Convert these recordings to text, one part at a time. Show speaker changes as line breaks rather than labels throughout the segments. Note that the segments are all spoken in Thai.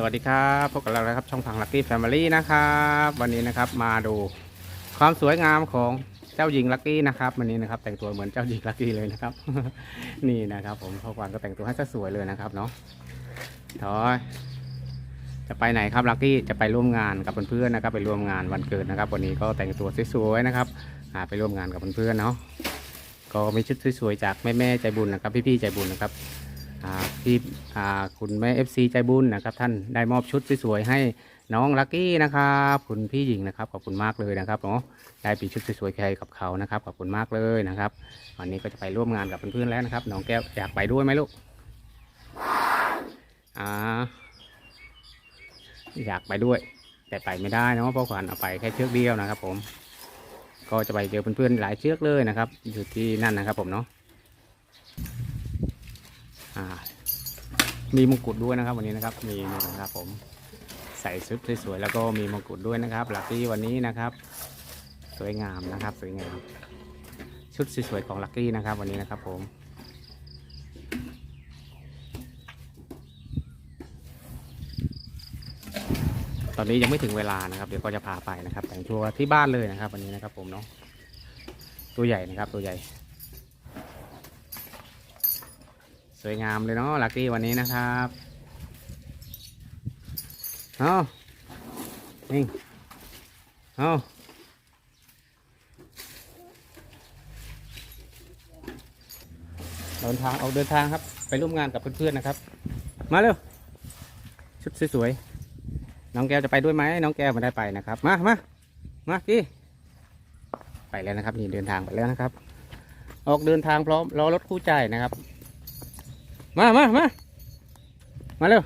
สวัสดีครับพบกับเราแล้วครับช่องพังลักกี้แฟมิลี่นะครับวันนี้นะครับมาดูความสวยงามของเจ้าหญิงลักกี้นะครับวันนี้นะครับแต่งตัวเหมือนเจ้าหญิงลักกี้เลยนะครับ นี่นะครับ ผมพ่อควานก็แต่งตัวให้ซะสวยเลยนะครับเนาะถอยจะไปไหนครับลักกี้จะไปร่วมงานกับเพื่อนๆนะครับ ไปร่วมงานวันเกิดนะครับ วันนี้ก็แต่งตัวสวยๆนะครับไปร่วมงานกับเพื่อนๆเนาะก็มีชุดสวยๆจากแม่ๆใจบุญนะครับ พี่ๆใจบุญนะครับ ที่คุณแม่ FC ใจบุญนะครับ ท่านได้มอบชุดสวยๆให้น้องลักกี้นะครับคุณพี่หญิงนะครับขอบคุณมากเลยนะครับเนาะได้ปีชุดสวยๆให้กับเขานะครับขอบคุณมากเลยนะครับวันนี้ก็จะไปร่วมงานกับเพื่อนๆแล้วนะครับน้องแก้วอยากไปด้วยไหมลูกอ่าอยากไปด้วย แต่ไปไม่ได้นะเพราะขวัญเอาไปแค่เชือกเดียวนะครับ ผม ก็จะไปเจอเพื่อนๆหลายเชือกเลยนะครับ อยู่ที่นั่นนะครับ ผมเนาะ มีมงกุฎด้วยนะครับ วันนี้นะครับมีนี่นะครับผมใส่ชุดสวยๆแล้วก็มีมงกุฎด้วยนะครับลักกี้วันนี้นะครับ สวยงามนะครับสวยงาม ชุดสวยๆของลักกี้นะครับ วันนี้นะครับผมตอนนี้ยังไม่ถึงเวลานะครับเดี๋ยวก็จะพาไปนะครับแต่งตัวที่บ้านเลยนะครับ วันนี้นะครับผมเนาะตัวใหญ่นะครับตัวใหญ่ สวยงามเลยเนาะลักกี้วันนี้นะครับเอานิ่เอาเดินทางออกเดินทางครับ ไปร่วมงานกับเพื่อนๆนะครับ มาเร็ว ชุดสวยๆ น้องแก้วจะไปด้วยไหมน้องแก้วไม่ได้ไปนะครับ มามามากี้ไปแล้วนะครับ นี่เดินทางไปแล้วนะครับ ออกเดินทางพร้อมรอรถคู่ใจนะครับ มามามามาเร็ว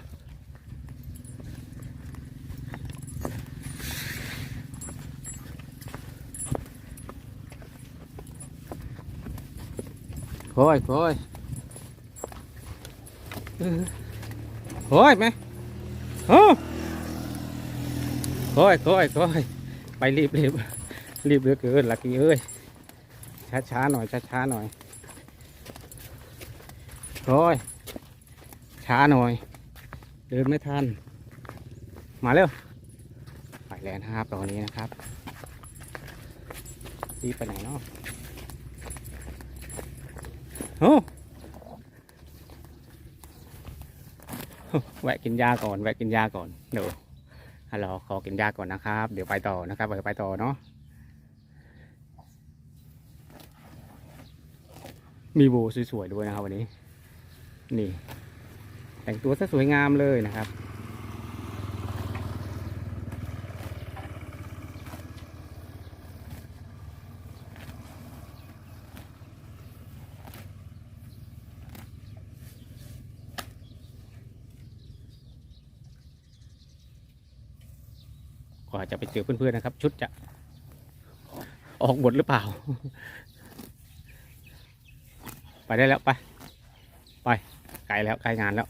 โอ้ยโอ้ยโอ้ยไหมโอ้โอยโอ้ยโอ้ยไปรีบรีบรีบเหลือเกินลักกี้เอ้ยช้าช้าๆหน่อยช้าช้าๆหน่อยโอ้ย ช้าหน่อย เดินไม่ทัน มาเร็ว ไปแล้วนะครับตอนนี้นะครับรีบไปไหนเนาะโอ้แวะกินยาก่อน แวะกินยาก่อนเดี๋ยวฮัลโหลขอกินยาก่อนนะครับ เดี๋ยวไปต่อนะครับเดี๋ยวไปต่อเนาะมีโบสวยๆด้วยนะครับวันนี้ นี่ แต่งตัวซะสวยงามเลยนะครับ กว่าจะไปเจอเพื่อนๆนะครับ ชุดจะออกหมดหรือเปล่า ไปได้แล้ว ไป ไปไกลแล้วไกลงานแล้ว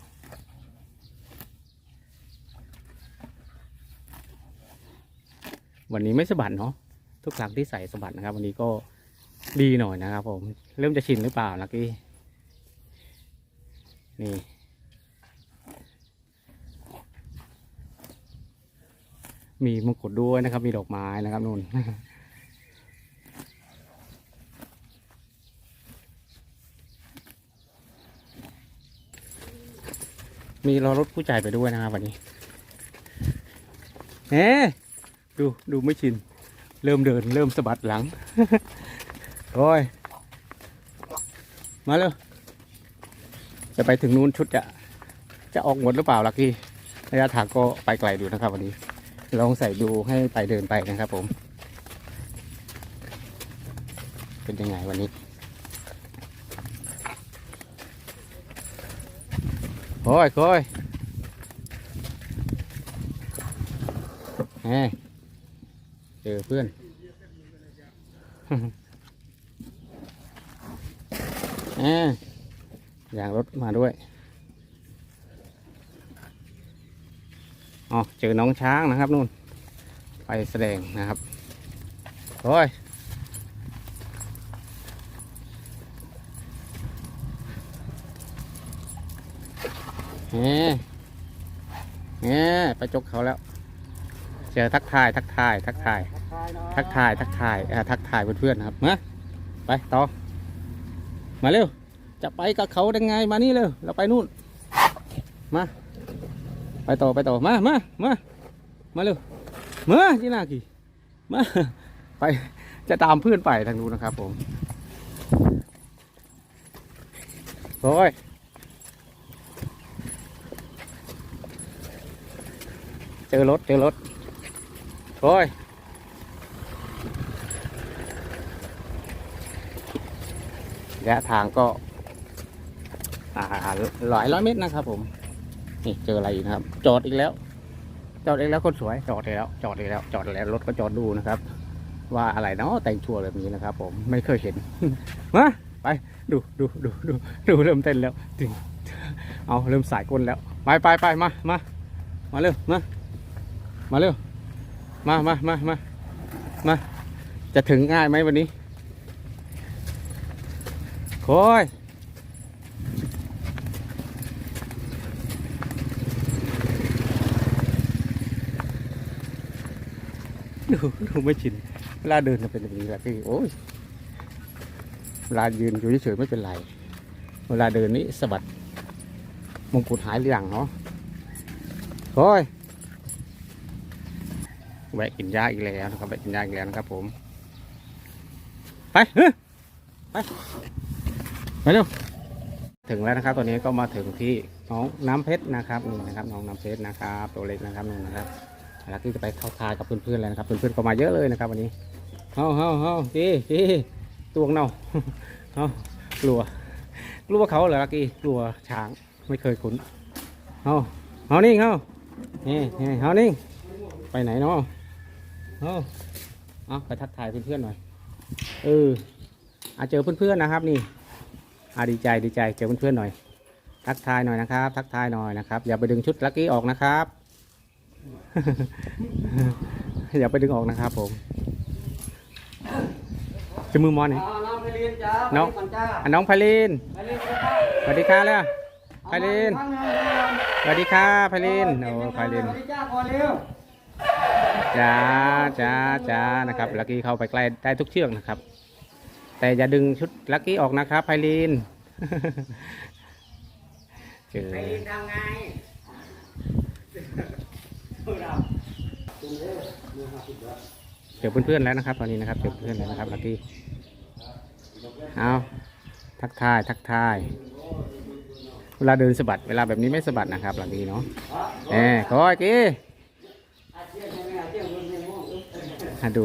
วันนี้ไม่สะบัดเนาะทุกครั้งที่ใส่สะบัดนะครับ วันนี้ก็ดีหน่อยนะครับ ผมเริ่มจะชินหรือเปล่าลักกี้นี่มีมงกุฎด้วยนะครับ มีดอกไม้นะครับนู่นมีรอรถผู้จ่ายไปด้วยนะครับวันนี้เฮ้ ดูดูไม่ชิน เริ่มเดิน เริ่มสะบัดหลังโอ้ยมาเลยจะไปถึงนู้นชุดจะ จะออกหมดหรือเปล่าลักกี้ระยะทางก็ไปไกลดูนะครับ วันนี้ ลองใส่ดูให้ไปเดินไปนะครับ ผม เป็นยังไงวันนี้โอ้ยโอ้ยแหม เจอเพื่อนแหมอย่างรถมาด้วยอ๋อเจอน้องช้างนะครับนู่น ไปแสดงนะครับโอ้ยแหมเนี่ยไปจกเขาแล้ว เจอทักทาย ทักทาย ทักทาย ทักทาย ทักทายอ่าทักทายเพื่อนๆนะครับมาไปต่อ มาเร็ว จะไปกับเขาได้ไงมานี่เร็วเราไปนู่น มา ไปต่อไปต่อมามามามาเร็วมาจีนากี่มาไปจะตามเพื่อนไปทางนู้นนะครับผมโอ้ยเจอรถเจอรถ โอ้ยระยะทางก็อ่าหลายร้อยเมตรนะครับผม นี่เจออะไรอีกนะครับ จอดอีกแล้ว จอดอีกแล้วคนสวย จอดอีกแล้ว จอดอีกแล้ว จอดอีกแล้ว รถก็จอดดูนะครับ ว่าอะไรเนาะแต่งชัวร์แบบนี้นะครับ ผม ไม่เคยเห็น มาไป ดูดูดูดูดูเริ่มเต้นแล้วดึงเอาเริ่มสายก้นแล้ว ไปไปไปมามามาเร็วมามาเร็ว มามามามามา จะถึงง่ายไหมวันนี้โค้ยดูดูไม่ชิน เวลาเดินเป็นแบบนี้แหละพี่โอ้ยเวลายืนอยู่เฉยๆไม่เป็นไร เวลาเดินนี่สะบัดมงกุฎหายหรือยังเนาะโอ้ย แวะกินยาอีกแล้วนะครับแวะกินยาอีกแล้วนะครับ ผม ไปเฮ้ยไปไปเร็วถึงแล้วนะครับ ตอนนี้ก็มาถึงที่น้องน้ำเพชรนะครับนี่นะครับ น้องน้ำเพชรนะครับ ตัวเล็กนะครับนี่นะครับแล้วที่จะไปเข้าคายกับเพื่อนๆเลยนะครับเพื่อนๆก็มาเยอะเลยนะครับ วันนี้เฮ้าเฮ้าเฮ้าจีจีตัวงเราเฮ้ากลัว กลัวเขาเหรอลักกี้กลัวช้างไม่เคยคุ้นเฮ้าเฮ้านิ่งเฮ้านี่นี่เฮ้านิ่งไปไหนเนาะ เอาเอาไปทักทายเพื่อนๆหน่อย เอออาเจอเพื่อนๆนะครับ นี่อาดีใจดีใจเจอเพื่อนๆหน่อย ทักทายหน่อยนะครับ ทักทายหน่อยนะครับ อย่าไปดึงชุดลักกี้ออกนะครับ อย่าไปดึงออกนะครับ ผม จะมือมอนนี่
น้องไปเรียนจ้า
น้อง
ไปก่จ้า
อะน้องไพลิน
ไปเรียนกันจ้า
สวัสดีค่ะแล้วไพลิน
เอาน้องเอาน้อง
สวัสดีค่ะไพลิน
เอ
โอ้
อ
ไพลิน
สวัสดี จ้า
จ้าจ้านะครับ ลักกี้เข้าไปใกล้ได้ทุกเชือกนะครับ แต่อย่าดึงชุดลักกี้ออกนะครับไพลินเจอ
ไปเรียนทำไง
เจอเพื่อนๆแล้วนะครับ ตอนนี้นะครับเจอเพื่อนแล้วนะครับลักกี้เอาทักทายทักทายเวลาเดินสะบัดเวลาแบบนี้ไม่สะบัดนะครับลักกี้เนาะแหมคอยกี้ มาดู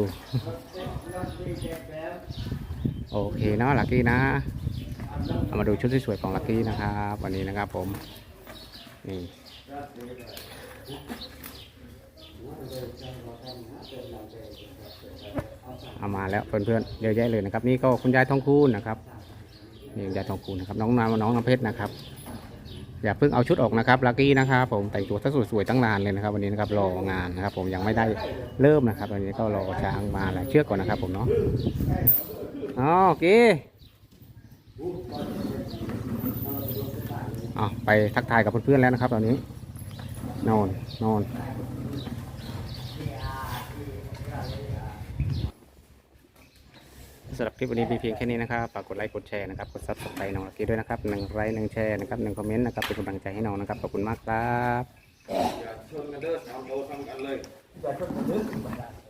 โอเคเนาะลักกี้นะเอามาดูชุดสวยๆของลักกี้นะครับวันนี้นะครับผมนี่เอามาแล้วเพื่อนๆเยอะแยะเลยนะครับ นี่ก็คุณยายทองคูณนะครับนี่คุณยายทองคูณนะครับ น้องนามน้องน้ำเพชรนะครับ อย่าเพิ่งเอาชุดออกนะครับลักกี้นะครับผมแต่งตัวซะสวยๆตั้งนานเลยนะครับ วันนี้นะครับรองานนะครับ ผมยังไม่ได้เริ่มนะครับวันนี้ก็รอช้างมาแล้วเชือกก่อนนะครับผมเนาะอ๋อโอเคอ๋อไปทักทายกับเพื่อนๆแล้วนะครับ ตอนนี้ นอนนอน สำหรับคลิปวันนี้มีเพียงแค่นี้นะครับฝากกดไลค์กดแชร์นะครับกดซับสไครต์น้องลักกี้ด้วยนะครับหนึ่งไลค์หนึ่งแชร์นะครับหนึ่งคอมเมนต์นะครับเป็นกำลังใจให้น้องนะครับขอบคุณมากครับ
อย่าชนกันเด้อสามโลทำกันเลย